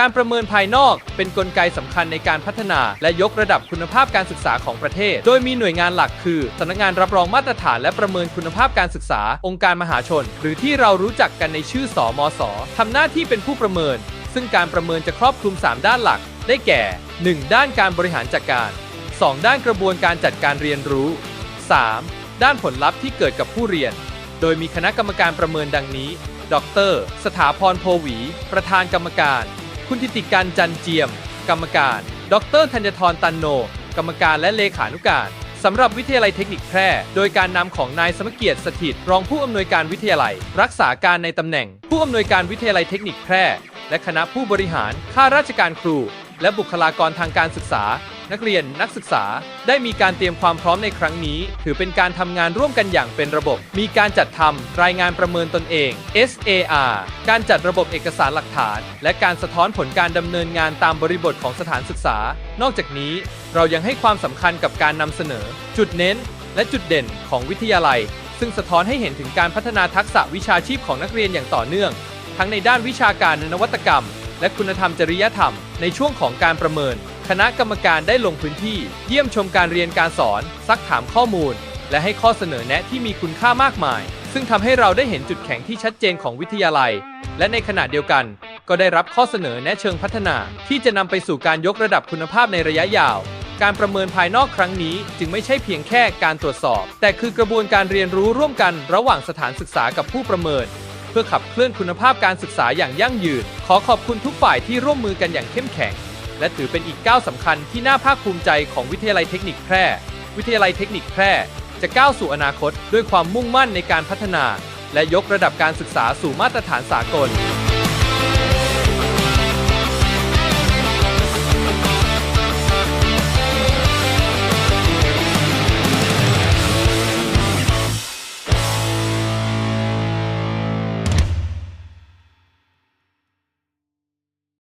การประเมินภายนอกเป็นกลไกสำคัญในการพัฒนาและยกระดับคุณภาพการศึกษาของประเทศ โดยมีหน่วยงานหลักคือสำนักงานรับรองมาตรฐานและประเมินคุณภาพการศึกษา องค์การมหาชน หรือที่เรารู้จักกันในชื่อสอมศทำหน้าที่เป็นผู้ประเมิน ซึ่งการประเมินจะครอบคลุม 3 ด้านหลัก ได้แก่ 1. ด้านการบริหารจัดการ 2. ด้านกระบวนการจัดการเรียนรู้ 3. ด้านผลลัพธ์ที่เกิดกับผู้เรียน โดยมีคณะกรรมการประเมินดังนี้ ดร สถาพรโพหวี ประธานกรรมการ คุณทิติการจันเจียม กรรมการ ดรธัญทรตันโน กรรมการและเลขานุการสำหรับวิทยาลัยเทคนิคแพร่ โดยการนำของนายสมเกียรติสถิตรองผู้อำนวยการวิทยาลัย รักษาการในตำแหน่ง ผู้อำนวยการวิทยาลัยเทคนิคแพร่ และคณะผู้บริหารข้าราชการครู และบุคลากรทางการศึกษา นักเรียนนักศึกษา ได้มีการเตรียมความพร้อมในครั้งนี้ ถือเป็นการทำงานร่วมกันอย่างเป็นระบบ มีการจัดทำรายงานประเมินตนเอง SAR การจัดระบบเอกสารหลักฐาน และการสะท้อนผลการดำเนินงานตามบริบทของสถานศึกษา นอกจากนี้เรายังให้ความสำคัญกับการนำเสนอ จุดเน้น และจุดเด่นของวิทยาลัย ซึ่งสะท้อนให้เห็นถึงการพัฒนาทักษะวิชาชีพของนักเรียนอย่างต่อเนื่อง ทั้งในด้านวิชาการนวัตกรรม และคุณธรรมจริยธรรมในช่วงของการประเมิน คณะกรรมการได้ลงพื้นที่ เยี่ยมชมการเรียนการสอน ซักถามข้อมูล และให้ข้อเสนอแนะที่มีคุณค่ามากมาย ซึ่งทำให้เราได้เห็นจุดแข็งที่ชัดเจนของวิทยาลัย และในขณะเดียวกัน ก็ได้รับข้อเสนอแนะเชิงพัฒนา ที่จะนำไปสู่การยกระดับคุณภาพในระยะยาว การประเมินภายนอกครั้งนี้ จึงไม่ใช่เพียงแค่การตรวจสอบ แต่คือกระบวนการเรียนรู้ร่วมกันระหว่างสถานศึกษากับผู้ประเมิน เพื่อขับเคลื่อนคุณภาพการศึกษาอย่างยั่งยืน ขอขอบคุณทุกฝ่ายที่ร่วมมือกันอย่างเข้มแข็ง และถือเป็นอีกก้าวสำคัญที่น่าภาคภูมิใจของวิทยาลัยเทคนิคแพร่ วิทยาลัยเทคนิคแพร่ จะก้าวสู่อนาคตด้วยความมุ่งมั่นในการพัฒนา และยกระดับการศึกษาสู่มาตรฐานสากล